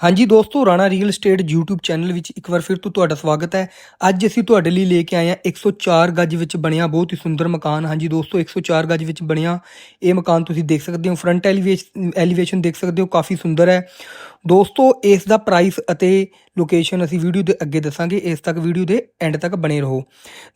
ਹਾਂਜੀ ਦੋਸਤੋ, Rana real estate YouTube channel ਵਿੱਚ ਇੱਕ ਵਾਰ ਫਿਰ ਤੋਂ ਤੁਹਾਡਾ ਸਵਾਗਤ ਹੈ। ਅੱਜ ਅਸੀਂ ਤੁਹਾਡੇ ਲਈ ਲੈ ਕੇ ਆਏ ਹਾਂ 104 ਗੱਜ ਵਿੱਚ ਬਣਿਆ ਬਹੁਤ ਹੀ ਸੁੰਦਰ ਮਕਾਨ। ਹਾਂਜੀ ਦੋਸਤੋ 104 ਗੱਜ ਵਿੱਚ ਬਣਿਆ ਇਹ ਮਕਾਨ ਤੁਸੀਂ ਦੇਖ ਸਕਦੇ ਹੋ। ਫਰੰਟ ਐਲੀਵੇਸ਼ਨ ਐਲੀਵੇਸ਼ਨ ਦੇਖ ਸਕਦੇ ਹੋ, ਕਾਫੀ ਸੁੰਦਰ ਹੈ। ਦੋਸਤੋ, ਇਸ ਦਾ ਪ੍ਰਾਈਸ ਅਤੇ ਲੋਕੇਸ਼ਨ ਅਸੀਂ ਵੀਡੀਓ ਦੇ ਅੱਗੇ ਦੱਸਾਂਗੇ, ਇਸ ਤੱਕ ਵੀਡੀਓ ਦੇ ਐਂਡ ਤੱਕ ਬਣੇ ਰਹੋ।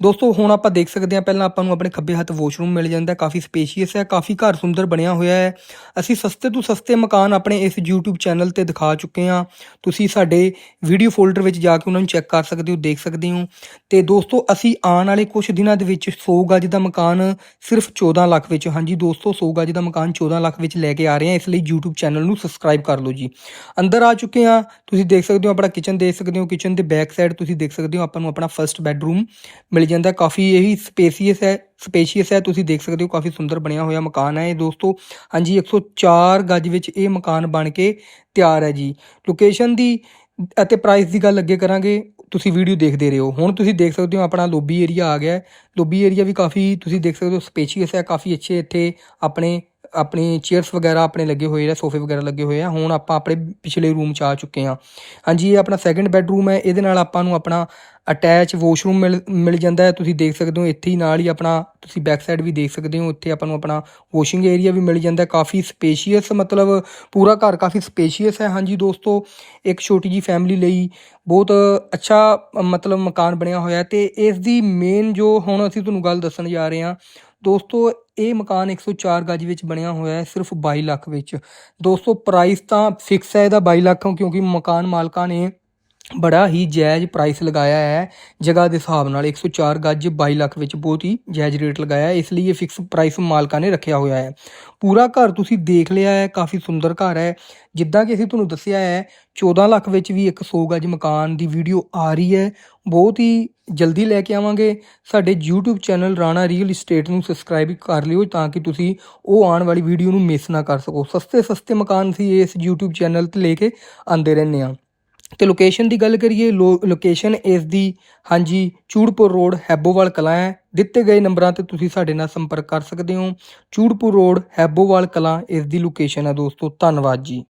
ਦੋਸਤੋ, ਹੁਣ ਆਪਾਂ ਦੇਖ ਸਕਦੇ ਹਾਂ, ਪਹਿਲਾਂ ਆਪਾਂ ਨੂੰ ਆਪਣੇ ਖੱਬੇ ਹੱਥ ਵਾਸ਼ਰੂਮ ਮਿਲ ਜਾਂਦਾ ਹੈ ਕਾਫੀ ਸਪੇਸ਼ੀਅਸ ਹੈ, ਕਾਫੀ ਘਰ ਸੁੰਦਰ ਬਣਿਆ ਹੋਇਆ ਹੈ। ਅਸੀਂ ਸਸਤੇ ਤੋਂ ਸਸਤੇ ਮਕਾਨ ਆਪਣੇ ਇਸ YouTube ਚੈਨਲ ਤੇ ਦਿਖਾ ਚੁੱਕੇ ਹਾਂ। ਤੁਸੀਂ ਸਾਡੇ ਵੀਡੀਓ ਫੋਲਡਰ ਵਿੱਚ ਜਾ ਕੇ ਉਹਨਾਂ ਨੂੰ ਚੈੱਕ ਕਰ ਸਕਦੇ ਹੋ, ਦੇਖ ਸਕਦੇ ਹੋ। ਤੇ ਦੋਸਤੋ, ਅਸੀਂ ਆਉਣ ਵਾਲੇ ਕੁਝ ਦਿਨਾਂ ਦੇ ਵਿੱਚ 100 ਗਜ ਦਾ ਮਕਾਨ ਸਿਰਫ 14 ਲੱਖ ਵਿੱਚ, ਹਾਂਜੀ ਦੋਸਤੋ 100 ਗਜ ਦਾ ਮਕਾਨ 14 ਲੱਖ ਵਿੱਚ ਲੈ ਕੇ ਆ ਰਹੇ ਹਾਂ। ਇਸ ਲਈ YouTube ਚੈਨਲ ਨੂੰ ਸਬਸਕ੍ਰਾਈਬ ਕਰ ਲਓ ਜੀ। ਅੰਦਰ ਆ ਚੁੱਕੇ ਹਾਂ, ਤੁਸੀਂ ਦੇਖ ਸਕਦੇ ਹੋ ਆਪਣਾ ਕਿਚਨ ਕਿਚਨ ਦੇਖ ਸਕਦੇ ਹੋ ਕਿਚਨ ਦੇ ਬੈਕ ਸਾਈਡ ਤੁਸੀਂ ਦੇਖ ਸਕਦੇ ਹੋ, ਆਪਾਂ ਨੂੰ ਆਪਣਾ ਫਰਸਟ ਬੈੱਡਰੂਮ ਮਿਲ ਜਾਂਦਾ। ਕਾਫੀ ਇਹੀ ਸਪੇਸੀਅਸ ਹੈ ਸਪੇਸ਼ੀਅਸ ਹੈ, ਤੁਸੀਂ ਦੇਖ ਸਕਦੇ ਹੋ, ਕਾਫੀ ਸੁੰਦਰ ਬਣਿਆ ਹੋਇਆ ਮਕਾਨ ਹੈ ਇਹ ਦੋਸਤੋ। ਹਾਂਜੀ 104 ਗਜ ਵਿੱਚ ਇਹ ਮਕਾਨ ਬਣ ਕੇ ਤਿਆਰ ਹੈ ਜੀ। ਲੋਕੇਸ਼ਨ ਦੀ ਅਤੇ ਪ੍ਰਾਈਸ ਦੀ ਗੱਲ ਅੱਗੇ ਕਰਾਂਗੇ, ਤੁਸੀਂ ਵੀਡੀਓ ਦੇਖਦੇ ਰਹੋ। ਹੁਣ ਤੁਸੀਂ ਦੇਖ ਸਕਦੇ ਹੋ, ਆਪਣਾ ਲੋਬੀ ਏਰੀਆ ਆ ਗਿਆ ਹੈ। ਲੋਬੀ ਏਰੀਆ ਵੀ ਕਾਫੀ ਤੁਸੀਂ ਦੇਖ ਸਕਦੇ ਹੋ ਸਪੇਸ਼ੀਅਸ ਹੈ, ਕਾਫੀ ਅੱਛੇ ਇੱਥੇ ਆਪਣੇ ਆਪਣੀ ਚੇਅਰਸ ਵਗੈਰਾ ਆਪਣੇ ਲੱਗੇ ਹੋਏ ਆ, ਸੋਫੇ ਵਗੈਰਾ ਲੱਗੇ ਹੋਏ ਆ। ਹੁਣ ਆਪਾਂ ਆਪਣੇ ਪਿਛਲੇ ਰੂਮ 'ਚ ਆ ਚੁੱਕੇ ਹਾਂ ਹਾਂਜੀ, ਇਹ ਆਪਣਾ ਸੈਕੰਡ ਬੈੱਡਰੂਮ ਹੈ। ਇਹਦੇ ਨਾਲ ਆਪਾਂ ਨੂੰ ਆਪਣਾ ਅਟੈਚ ਵਾਸ਼ਰੂਮ ਮਿਲ ਮਿਲ ਜਾਂਦਾ ਹੈ। ਤੁਸੀਂ ਦੇਖ ਸਕਦੇ ਹੋ, ਇੱਥੇ ਹੀ ਨਾਲ ਹੀ ਆਪਣਾ ਤੁਸੀਂ ਬੈਕ ਸਾਈਡ ਵੀ ਦੇਖ ਸਕਦੇ ਹੋ। ਇੱਥੇ ਆਪਾਂ ਨੂੰ ਆਪਣਾ ਵਾਸ਼ਿੰਗ ਏਰੀਆ ਵੀ ਮਿਲ ਜਾਂਦਾ ਹੈ। ਕਾਫੀ ਸਪੇਸ਼ੀਅਸ ਮਤਲਬ ਪੂਰਾ ਘਰ ਕਾਫੀ ਸਪੇਸ਼ੀਅਸ ਹੈ। ਹਾਂਜੀ ਦੋਸਤੋ, ਇੱਕ ਛੋਟੀ ਜੀ ਫੈਮਿਲੀ ਲਈ ਬਹੁਤ ਅੱਛਾ, ਮਤਲਬ ਮਕਾਨ ਬਣਿਆ ਹੋਇਆ ਹੈ। ਤੇ ਇਸ ਦੀ ਮੇਨ ਜੋ ਹੁਣ ਅਸੀਂ ਤੁਹਾਨੂੰ ਗੱਲ ਦੱਸਣ ਜਾ ਰਹੇ ਹਾਂ ਦੋਸਤੋ, ਇਹ ਮਕਾਨ 104 ਗਜ ਵਿੱਚ ਬਣਿਆ ਹੋਇਆ ਹੈ, ਸਿਰਫ 22 ਲੱਖ ਵਿੱਚ। ਦੋਸਤੋ ਪ੍ਰਾਈਸ ਤਾਂ ਫਿਕਸ ਹੈ ਇਹਦਾ 22 ਲੱਖ ਕਿਉਂਕਿ ਮਕਾਨ ਮਾਲਕਾਂ ਨੇ ਬੜਾ ਹੀ ਜਾਇਜ਼ ਪ੍ਰਾਈਸ ਲਗਾਇਆ ਹੈ। ਜਗ੍ਹਾ ਦੇ ਹਿਸਾਬ ਨਾਲ 104 ਗੱਜ 22 ਲੱਖ ਵਿੱਚ ਬਹੁਤ ਹੀ ਜਾਇਜ਼ ਰੇਟ ਲਗਾਇਆ ਇਸ ਲਈ ਇਹ ਫਿਕਸ ਪ੍ਰਾਈਸ ਮਾਲਕਾਂ ਨੇ ਰੱਖਿਆ ਹੋਇਆ ਹੈ। ਪੂਰਾ ਘਰ ਤੁਸੀਂ ਦੇਖ ਲਿਆ ਹੈ, ਕਾਫੀ ਸੁੰਦਰ ਘਰ ਹੈ। ਜਿੱਦਾਂ ਕਿ ਅਸੀਂ ਤੁਹਾਨੂੰ ਦੱਸਿਆ ਹੈ 14 ਲੱਖ ਵਿੱਚ ਵੀ ਇੱਕ 100 ਗੱਜ ਮਕਾਨ ਦੀ ਵੀਡੀਓ ਆ ਰਹੀ ਹੈ। ਬਹੁਤ ਹੀ ਜਲਦੀ ਲੈ ਕੇ ਆਵਾਂਗੇ। ਸਾਡੇ YouTube channel Rana real estate ਨੂੰ ਸਬਸਕ੍ਰਾਈਬ ਕਰ ਲਿਓ ਤਾਂ ਕਿ ਤੁਸੀਂ ਉਹ ਆਉਣ ਵਾਲੀ ਵੀਡੀਓ ਨੂੰ ਮਿਸ ਨਾ ਕਰ ਸਕੋ। ਸਸਤੇ ਸਸਤੇ ਮਕਾਨ ਸੀ ਇਸ YouTube ਚੈਨਲ ਤੇ ਲੈ ਕੇ ਆਂਦੇ ਰਹਿੰਦੇ ਆ ਤੇ ਲੋਕੇਸ਼ਨ ਦੀ ਗੱਲ ਕਰੀਏ ਲੋਕੇਸ਼ਨ ਇਸ ਦੀ ਹਾਂਜੀ, ਚੂੜਪੁਰ ਰੋਡ ਹੈਬੋਵਾਲ ਕਲਾਂ ਹੈ। ਦਿੱਤੇ ਗਏ ਨੰਬਰਾਂ ਤੇ ਤੁਸੀਂ ਸਾਡੇ ਨਾਲ ਸੰਪਰਕ ਕਰ ਸਕਦੇ ਹੋ। ਚੂੜਪੁਰ ਰੋਡ ਹੈਬੋਵਾਲ ਕਲਾਂ, ਇਸ ਦੀ ਲੋਕੇਸ਼ਨ ਹੈ ਦੋਸਤੋ, ਧੰਨਵਾਦ ਜੀ।